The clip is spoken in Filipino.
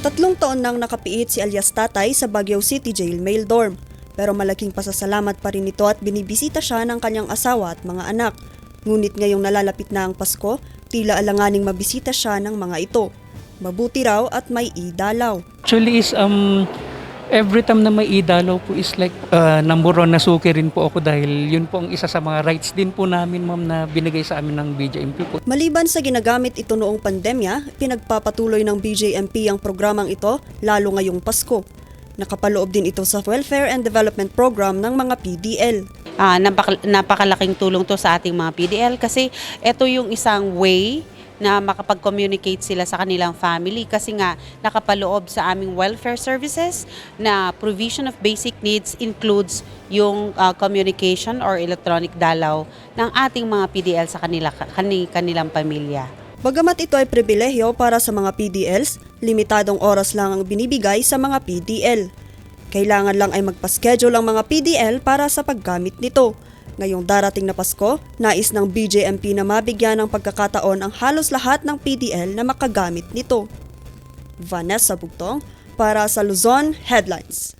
Tatlong taon nang nakapiit si alias Tatay sa Baguio City Jail Mail Dorm. Pero malaking pasasalamat pa rin ito at binibisita siya ng kanyang asawa at mga anak. Ngunit ngayong nalalapit na ang Pasko, tila alanganing mabisita siya ng mga ito. Mabuti raw at may idalaw. Actually is um every time na may idalaw po is like uh, number one na suki rin po ako dahil yun po ang isa sa mga rights din po namin ma'am na binigay sa amin ng BJMP po. Maliban sa ginagamit ito noong pandemya, pinagpapatuloy ng BJMP ang programang ito lalo ngayong Pasko. Nakapaloob din ito sa Welfare and Development Program ng mga PDL. Ah, napak- napakalaking tulong to sa ating mga PDL kasi ito yung isang way na makapag-communicate sila sa kanilang family kasi nga nakapaloob sa aming welfare services na provision of basic needs includes yung ah, communication or electronic dalaw ng ating mga PDL sa kanila kani, kanilang pamilya. Bagamat ito ay pribilehyo para sa mga PDLs, limitadong oras lang ang binibigay sa mga PDL. Kailangan lang ay magpaschedule ang mga PDL para sa paggamit nito. Ngayong darating na Pasko, nais ng BJMP na mabigyan ng pagkakataon ang halos lahat ng PDL na makagamit nito. Vanessa Bugtong para sa Luzon Headlines.